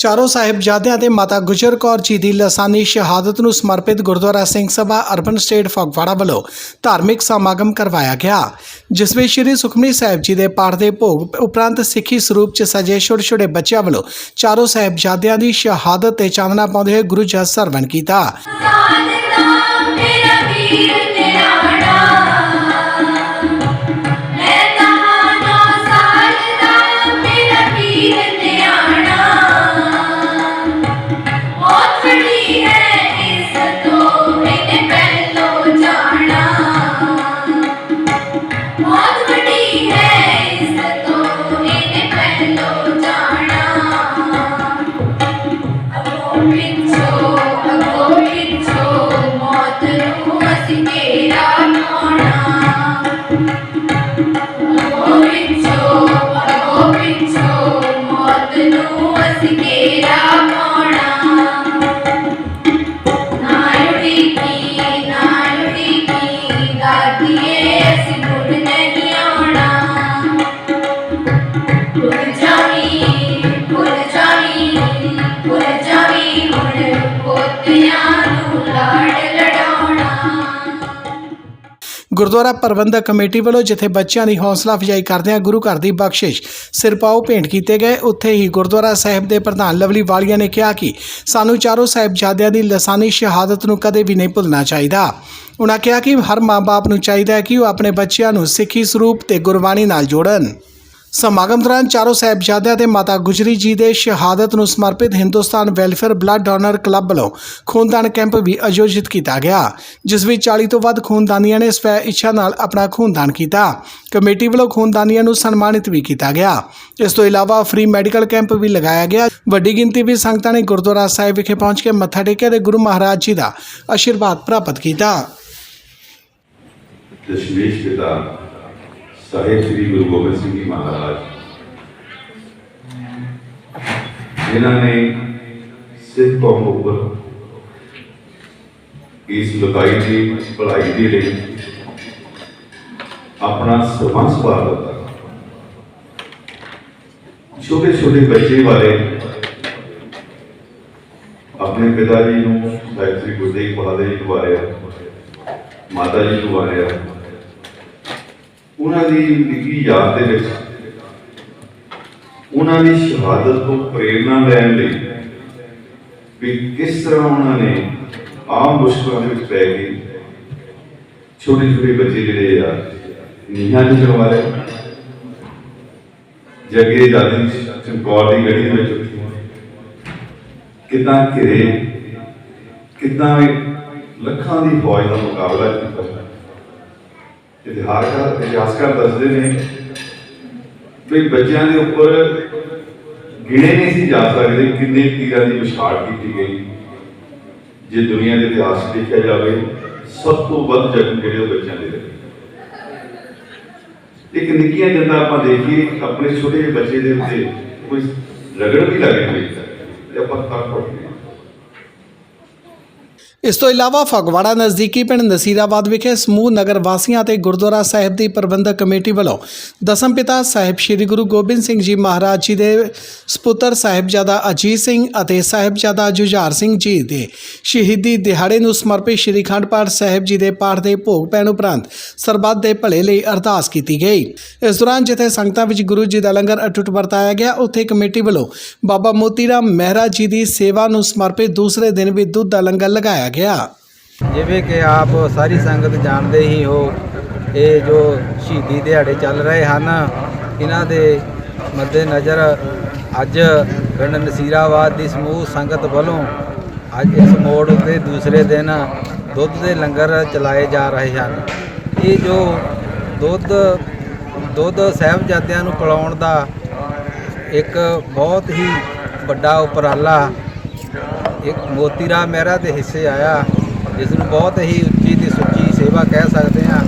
ਚਾਰੋਂ ਸਾਹਿਬਜ਼ਾਦਿਆਂ ਤੇ ਮਾਤਾ ਗੁਜਰ ਕੌਰ ਜੀ ਦੀ ਲਸਾਨੀ ਸ਼ਹਾਦਤ ਨੂੰ ਸਮਰਪਿਤ ਗੁਰਦੁਆਰਾ ਸਿੰਘ ਸਭਾ ਅਰਬਨ ਸਟੇਟ ਫਗਵਾੜਾ ਵੱਲੋਂ ਧਾਰਮਿਕ ਸਮਾਗਮ ਕਰਵਾਇਆ ਗਿਆ, ਜਿਸ ਵਿੱਚ ਸ੍ਰੀ ਸੁਖਮਨੀ ਸਾਹਿਬ ਜੀ ਦੇ ਪਾਠ ਦੇ ਭੋਗ ਉਪਰੰਤ ਸਿੱਖੀ ਸਰੂਪ ਚ ਸਜੇ ਛੋਟੇ ਛੋਟੇ ਬੱਚਿਆਂ ਵੱਲੋਂ ਚਾਰੋਂ ਸਾਹਿਬਜ਼ਾਦਿਆਂ ਦੀ ਸ਼ਹਾਦਤ ਤੇ ਚਾਨਣਾ ਪਾਉਂਦੇ ਹੋਏ ਗੁਰੂ ਜਸ ਸਰਵਣ ਕੀਤਾ। ਅਸੀਂ ਗੁਰਦੁਆਰਾ ਪ੍ਰਬੰਧਕ ਕਮੇਟੀ ਵੱਲੋਂ ਜਿੱਥੇ ਬੱਚਿਆਂ ਦੀ ਹੌਸਲਾ ਅਫਜ਼ਾਈ ਕਰਦਿਆਂ ਗੁਰੂ ਘਰ ਦੀ ਬਖਸ਼ਿਸ਼ ਸਿਰਪਾਓ ਭੇਂਟ ਕੀਤੇ ਗਏ। ਉੱਥੇ ਹੀ ਗੁਰਦੁਆਰਾ ਸਾਹਿਬ ਦੇ ਪ੍ਰਧਾਨ ਲਵਲੀ ਵਾਲੀਆ ਨੇ ਕਿਹਾ ਕਿ ਸਾਨੂੰ ਚਾਰੋਂ ਸਾਹਿਬਜ਼ਾਦਿਆਂ ਦੀ ਲਸਾਨੀ ਸ਼ਹਾਦਤ ਨੂੰ ਕਦੇ ਵੀ ਨਹੀਂ ਭੁੱਲਣਾ ਚਾਹੀਦਾ। ਉਹਨਾਂ ਕਿਹਾ ਕਿ ਹਰ ਮਾਂ-ਬਾਪ ਨੂੰ ਚਾਹੀਦਾ ਹੈ ਕਿ ਉਹ ਆਪਣੇ ਬੱਚਿਆਂ ਨੂੰ ਸਿੱਖੀ ਸਰੂਪ ਤੇ ਗੁਰਬਾਣੀ ਨਾਲ ਜੋੜਨ। ਸਮਾਗਮ ਦੌਰਾਨ ਚਾਰੋਂ ਸਾਹਿਬਜ਼ਾਦਿਆਂ ਤੇ ਮਾਤਾ ਗੁਜਰੀ ਜੀ ਦੇ ਸ਼ਹਾਦਤ ਨੂੰ ਸਮਰਪਿਤ Hindustan welfare blood donor club ਵੱਲੋਂ ਖੂਨਦਾਨ ਕੈਂਪ ਵੀ ਆਯੋਜਿਤ ਕੀਤਾ ਗਿਆ, ਜਿਸ ਵਿੱਚ 40 ਤੋਂ ਵੱਧ ਖੂਨਦਾਨੀਆਂ ਨੇ ਸਵੈ ਇੱਛਾ ਨਾਲ ਆਪਣਾ ਖੂਨਦਾਨ ਕੀਤਾ। ਕਮੇਟੀ ਵੱਲੋਂ ਖੂਨਦਾਨੀਆਂ ਨੂੰ ਸਨਮਾਨਿਤ ਵੀ ਕੀਤਾ ਗਿਆ। ਇਸ ਤੋਂ ਇਲਾਵਾ ਫ੍ਰੀ ਮੈਡੀਕਲ ਕੈਂਪ ਵੀ ਲਗਾਇਆ ਗਿਆ। ਵੱਡੀ ਗਿਣਤੀ ਵਿੱਚ ਸੰਗਤਾਂ ਨੇ ਗੁਰਦੁਆਰਾ ਸਾਹਿਬ ਵਿਖੇ ਪਹੁੰਚ ਕੇ ਮੱਥਾ ਟੇਕਿਆ ਤੇ ਗੁਰੂ ਮਹਾਰਾਜ ਜੀ ਦਾ ਆਸ਼ੀਰਵਾਦ ਪ੍ਰਾਪਤ ਕੀਤਾ। ਦਸ਼ਮੇਸ਼ ਪਿਤਾ ਸਾਹਿਬ ਸ੍ਰੀ ਗੁਰੂ ਗੋਬਿੰਦ ਸਿੰਘ ਜੀ ਮਹਾਰਾਜ। ਜਿਨ੍ਹਾਂ ਨੇ ਸਿੱਖ ਕੌਮ ਉੱਪਰ ਇਸ ਲੁਕਾਈ ਦੀ ਭਲਾਈ ਦੇ ਲਈ ਆਪਣਾ ਸਰਬੰਸ ਵਾਰ ਦਿੱਤਾ। ਛੋਟੇ ਛੋਟੇ ਬੱਚੇ ਵਾਲੇ ਆਪਣੇ ਪਿਤਾ ਜੀ ਨੂੰ ਸਾਹਿਬ ਸ੍ਰੀ ਗੁਰੂ ਤੇਗ ਬਹਾਦਰ ਜੀ ਨੂੰ ਵਾਰਿਆ ਮਾਤਾ ਜੀ ਨੂੰ ਵਾਰਿਆ ਉਹਨਾਂ ਦੀ ਨਿੱਘੀ ਯਾਦ ਦੇ ਵਿੱਚ, ਉਹਨਾਂ ਦੀ ਸ਼ਹਾਦਤ ਤੋਂ ਪ੍ਰੇਰਣਾ ਲੈਣ ਲਈ ਵੀ ਕਿਸ ਤਰ੍ਹਾਂ ਉਹਨਾਂ ਨੇ ਆਮ ਮੁਸ਼ਕਲਾਂ ਦੇ ਵਿੱਚ ਪੈ ਕੇ ਛੋਟੇ ਛੋਟੇ ਬੱਚੇ ਜਿਹੜੇ ਆ, ਨੀਹਾਂ ਦੇ ਚੜਵਾਰੇ ਜਗੇ ਦਾਦੀ ਚਮਕੌਰ ਦੀ ਗੜੀ ਦੇ ਵਿੱਚ ਉੱਠੀਆਂ ਕਿੱਦਾਂ ਘਿਰੇ, ਕਿੱਦਾਂ ਲੱਖਾਂ ਦੀ ਫੌਜ ਦਾ ਮੁਕਾਬਲਾ ਕੀਤਾ। ਇਤਿਹਾਸਕਾਰ ਇਤਿਹਾਸਕਾਰ ਦੱਸਦੇ ਨੇ ਵੀ ਬੱਚਿਆਂ ਦੇ ਉੱਪਰ ਗਿਣੇ ਨਹੀਂ ਸੀ ਜਾ ਸਕਦੇ ਕਿੰਨੇ ਤੀਰਾਂ ਦੀ ਵਿਛਾੜ ਕੀਤੀ ਗਈ। ਜੇ ਦੁਨੀਆ ਦੇ ਇਤਿਹਾਸ 'ਚ ਦੇਖਿਆ ਜਾਵੇ, ਸਭ ਤੋਂ ਵੱਧ ਜ਼ਖਮ ਜਿਹੜੇ ਉਹ ਬੱਚਿਆਂ ਦੇ ਲੱਗੇ ਇੱਕ ਨਿੱਕੀਆਂ ਜਿੰਦਾ ਆਪਾਂ ਦੇਖੀਏ, ਆਪਣੇ ਛੋਟੇ ਜਿਹੇ ਬੱਚੇ ਦੇ ਉੱਤੇ ਕੋਈ ਰਗੜ ਵੀ ਲੱਗੇ ਹੋਈ ਤੇ ਆਪਾਂ ਤੱਕ ਪੜਦੇ ਇਸ ਤੋਂ ਇਲਾਵਾ ਫਗਵਾੜਾ ਨਜ਼ਦੀਕੀ ਪਿੰਡ ਨਸੀਰਾਬਾਦ ਵਿਖੇ ਸਮੂਹ ਨਗਰ ਵਾਸੀਆਂ ਤੇ ਗੁਰਦੁਆਰਾ ਸਾਹਿਬ ਦੀ ਪ੍ਰਬੰਧਕ ਕਮੇਟੀ ਵੱਲੋਂ ਦਸਮ ਪਿਤਾ ਸਾਹਿਬ ਸ੍ਰੀ ਗੁਰੂ ਗੋਬਿੰਦ ਸਿੰਘ ਜੀ ਮਹਾਰਾਜ ਜੀ ਦੇ ਸਪੁੱਤਰ ਸਾਹਿਬਜ਼ਾਦਾ ਅਜੀਤ ਸਿੰਘ ਅਤੇ ਸਾਹਿਬਜ਼ਾਦਾ ਜੁਝਾਰ ਸਿੰਘ ਜੀ ਦੇ ਸ਼ਹੀਦੀ ਦਿਹਾੜੇ ਨੂੰ ਸਮਰਪਿਤ ਸ੍ਰੀ ਅਖੰਡ ਪਾਠ ਸਾਹਿਬ ਜੀ ਦੇ ਪਾਠ ਦੇ ਭੋਗ ਪੈਣ ਉਪਰੰਤ ਸਰਬੱਤ ਦੇ ਭਲੇ ਲਈ ਅਰਦਾਸ ਕੀਤੀ ਗਈ। ਇਸ ਦੌਰਾਨ ਜਿੱਥੇ ਸੰਗਤਾਂ ਵਿੱਚ ਗੁਰੂ ਜੀ ਦਾ ਲੰਗਰ ਅਟੁੱਟ ਵਰਤਾਇਆ ਗਿਆ, ਉੱਥੇ ਕਮੇਟੀ ਵੱਲੋਂ ਬਾਬਾ ਮੋਤੀ ਰਾਮ ਮਹਿਰਾ ਜੀ ਦੀ ਸੇਵਾ ਨੂੰ ਸਮਰਪਿਤ ਦੂਸਰੇ ਦਿਨ ਵੀ ਦੁੱਧ ਦਾ ਲੰਗਰ ਲਗਾਇਆ ਗਿਆ। ਜਿਵੇਂ ਕਿ ਆਪ ਸਾਰੀ ਸੰਗਤ ਜਾਣਦੇ ਹੀ ਹੋ, ਇਹ ਜੋ ਸ਼ਹੀਦੀ ਦਿਹਾੜੇ ਚੱਲ ਰਹੇ ਹਨ, ਇਹਨਾਂ ਦੇ ਮੱਦੇ ਨਜ਼ਰ ਅੱਜ ਪਿੰਡ ਨਸੀਰਾਬਾਦ ਦੀ ਸਮੂਹ ਸੰਗਤ ਵੱਲੋਂ ਅੱਜ ਇਸ ਮੋੜ ਉੱਤੇ ਦੂਸਰੇ ਦਿਨ ਦੁੱਧ ਦੇ ਲੰਗਰ ਚਲਾਏ ਜਾ ਰਹੇ ਹਨ। ਇਹ ਜੋ ਦੁੱਧ ਦੁੱਧ ਸਾਹਿਬਜ਼ਾਦਿਆਂ ਨੂੰ ਪਿਲਾਉਣ ਦਾ ਇੱਕ ਬਹੁਤ ਹੀ ਵੱਡਾ ਉਪਰਾਲਾ ਇੱਕ ਮੋਤੀਰਾ ਮਹਿਰਾ ਦੇ ਹਿੱਸੇ ਆਇਆ ਜਿਸ ਨੂੰ ਬਹੁਤ ਹੀ ਉੱਚੀ ਤੇ ਸੁੱਚੀ ਸੇਵਾ ਕਹਿ ਸਕਦੇ ਹਾਂ।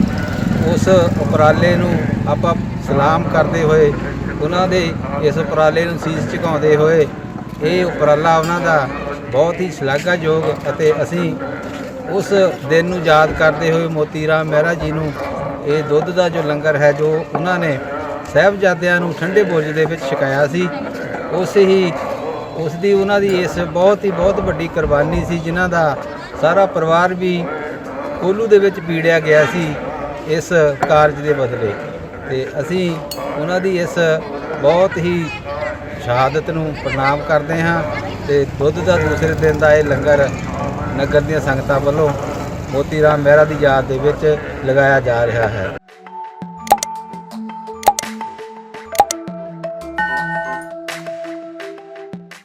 ਉਸ ਉਪਰਾਲੇ ਨੂੰ ਆਪਾਂ ਸਲਾਮ ਕਰਦੇ ਹੋਏ, ਉਹਨਾਂ ਦੇ ਇਸ ਉਪਰਾਲੇ ਨੂੰ ਸੀਸ ਝੁਕਾਉਂਦੇ ਹੋਏ, ਇਹ ਉਪਰਾਲਾ ਉਹਨਾਂ ਦਾ ਬਹੁਤ ਹੀ ਸ਼ਲਾਘਾਯੋਗ ਅਤੇ ਅਸੀਂ ਉਸ ਦਿਨ ਨੂੰ ਯਾਦ ਕਰਦੇ ਹੋਏ ਮੋਤੀ ਰਾਮ ਮਹਿਰਾ ਜੀ ਨੂੰ ਇਹ ਦੁੱਧ ਦਾ ਜੋ ਲੰਗਰ ਹੈ, ਜੋ ਉਹਨਾਂ ਨੇ ਸਾਹਿਬਜ਼ਾਦਿਆਂ ਨੂੰ ਠੰਡੇ ਬੋਝ ਦੇ ਵਿੱਚ ਛਕਾਇਆ ਸੀ, ਉਸ ਹੀ ਉਸ ਦੀ ਉਹਨਾਂ ਦੀ ਇਸ ਬਹੁਤ ਹੀ ਬਹੁਤ ਵੱਡੀ ਕੁਰਬਾਨੀ ਸੀ, ਜਿਨ੍ਹਾਂ ਦਾ ਸਾਰਾ ਪਰਿਵਾਰ ਵੀ ਕੋਲੂ ਦੇ ਵਿੱਚ ਪੀੜਿਆ ਗਿਆ ਸੀ ਇਸ ਕਾਰਜ ਦੇ ਬਦਲੇ। ਤੇ ਅਸੀਂ ਉਹਨਾਂ ਦੀ ਇਸ ਬਹੁਤ ਹੀ ਸ਼ਹਾਦਤ ਨੂੰ ਪ੍ਰਣਾਮ ਕਰਦੇ ਹਾਂ ਤੇ ਦੁੱਧ ਦਾ ਦੂਸਰੇ ਦਿਨ ਦਾ ਇਹ ਲੰਗਰ ਨਗਰ ਦੀਆਂ ਸੰਗਤਾਂ ਵੱਲੋਂ ਮੋਤੀ ਰਾਮ ਮਹਿਰਾ ਦੀ ਯਾਦ ਦੇ ਵਿੱਚ ਲਗਾਇਆ ਜਾ ਰਿਹਾ ਹੈ।